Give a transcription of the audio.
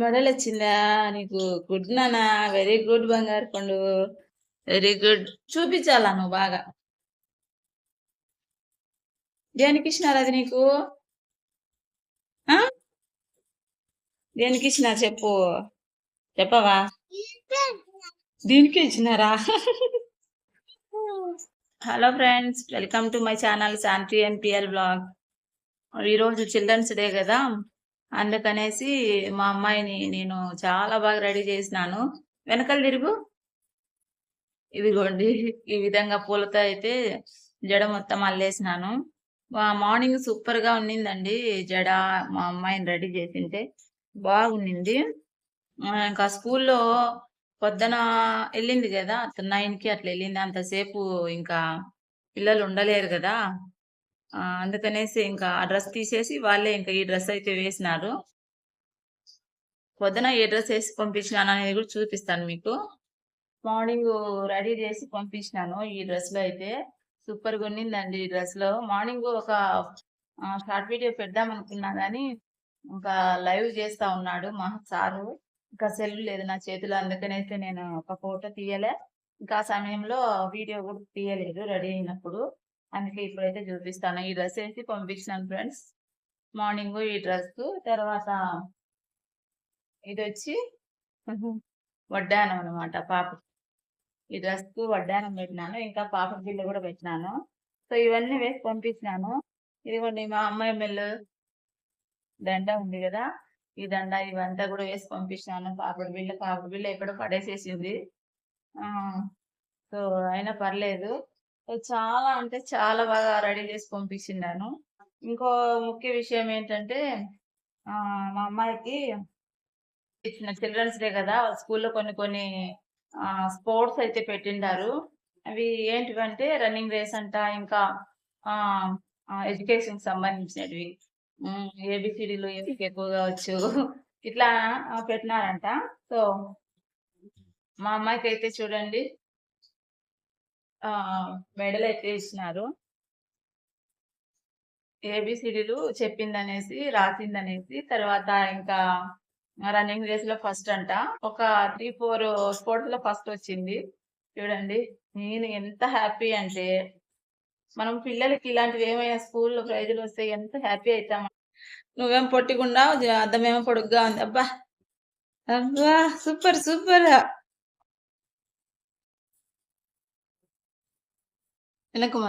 Medal వచ్చిందా నీకు good నానా వెరీ గుడ్ బంగారు పండు. వెరీ గుడ్ చూపించాలా నువ్వు బాగా? దేనికి ఇచ్చినారు అది నీకు? ఆ? దేనికి ఇచ్చినారు చెప్పు. చెప్పవా? దీనికి ఇచ్చినారా? Hello friends welcome to my channel Shanti NPL blog. ఈరోజు చిల్డ్రన్స్ డే కదా. అందుకనేసి మా అమ్మాయిని నేను చాలా బాగా రెడీ చేసినాను. వెనకాల తిరుగు. ఇదిగోండి ఈ విధంగా పూలతో అయితే జడ మొత్తం అల్లేసినాను. మా- మార్నింగ్ సూపర్గా ఉన్నిందండి. జడ మా అమ్మాయిని రెడీ చేసింటే బాగుండింది ఇంకా స్కూల్లో పొద్దున వెళ్ళింది కదా నైన్కి అట్లా వెళ్ళింది. అంతసేపు ఇంకా పిల్లలు ఉండలేరు కదా. అందుకనేసి ఇంకా ఆ డ్రెస్ తీసేసి వాళ్ళే ఇంకా ఈ డ్రెస్ అయితే వేసినారు. పొద్దున ఏ డ్రెస్ వేసి పంపించినాను అనేది కూడా చూపిస్తాను మీకు. మార్నింగ్ రెడీ చేసి పంపించినాను ఈ డ్రెస్లో అయితే. సూపర్గా ఉన్నిందండి ఈ డ్రెస్లో. మార్నింగ్ ఒక షార్ట్ వీడియో పెడదాం అనుకున్నా కానీ ఇంకా లైవ్ చేస్తా ఉన్నాడు మా సారు. ఇంకా సెల్ లేదు నా చేతిలో అందుకనైతే నేను ఒక ఫోటో తీయలే. ఇంకా ఆ సమయంలో వీడియో కూడా తీయలేదు రెడీ అయినప్పుడు. అందుకే ఇప్పుడైతే చూపిస్తాను. ఈ డ్రెస్ వేసి పంపించినాను ఫ్రెండ్స్. మార్నింగ్ ఈ డ్రెస్ తర్వాత ఇది వచ్చి వడ్డానం అనమాట పాప. ఈ డ్రెస్ వడ్డానం పెట్టినాను ఇంకా పాప బిల్లు కూడా పెట్టినాను. సో ఇవన్నీ వేసి పంపించినాను. ఇదిగోండి మా అమ్మాయి మెల్లు దండ ఉంది కదా ఈ దండ ఇవంతా కూడా వేసి పంపించినాను. పాపడి బిళ్ళ పాపడి బిళ్ళ ఎక్కడో పడేసేసింది. సో అయినా పర్లేదు. చాలా అంటే చాలా బాగా రెడీ చేసి పంపించిండాను. ఇంకో ముఖ్య విషయం ఏంటంటే ఆ మా అమ్మాయికి ఇచ్చిన చిల్డ్రన్స్ డే కదా స్కూల్లో కొన్ని కొన్ని స్పోర్ట్స్ అయితే పెట్టిండారు. అవి ఏంటివంటే రన్నింగ్ రేస్ అంట ఇంకా ఎడ్యుకేషన్ సంబంధించినవి. ఏబిసిడీలు ఎందుకు ఎక్కువగా వచ్చు? ఇట్లా పెట్టినారంట. సో మా అమ్మాయికి అయితే చూడండి మెడల్ అయితే ఇచ్చినారు? ఏబిసిడీలు చెప్పిందనేసి రాసిందనేసి తర్వాత ఇంకా రన్నింగ్ రేస్లో ఫస్ట్ అంట. ఒక త్రీ ఫోర్ స్పోర్ట్స్లో ఫస్ట్ వచ్చింది. చూడండి నేను ఎంత హ్యాపీ అంటే మనం పిల్లలకి ఇలాంటివి ఏమైనా స్కూల్లో ప్రైజులు వస్తే ఎంత హ్యాపీ అవుతాం. నువ్వేం పొట్టికుండా అద్దమేమో పొడుగ్గా ఉంది. అబ్బా అబ్బా సూపర్ సూపర్. Era como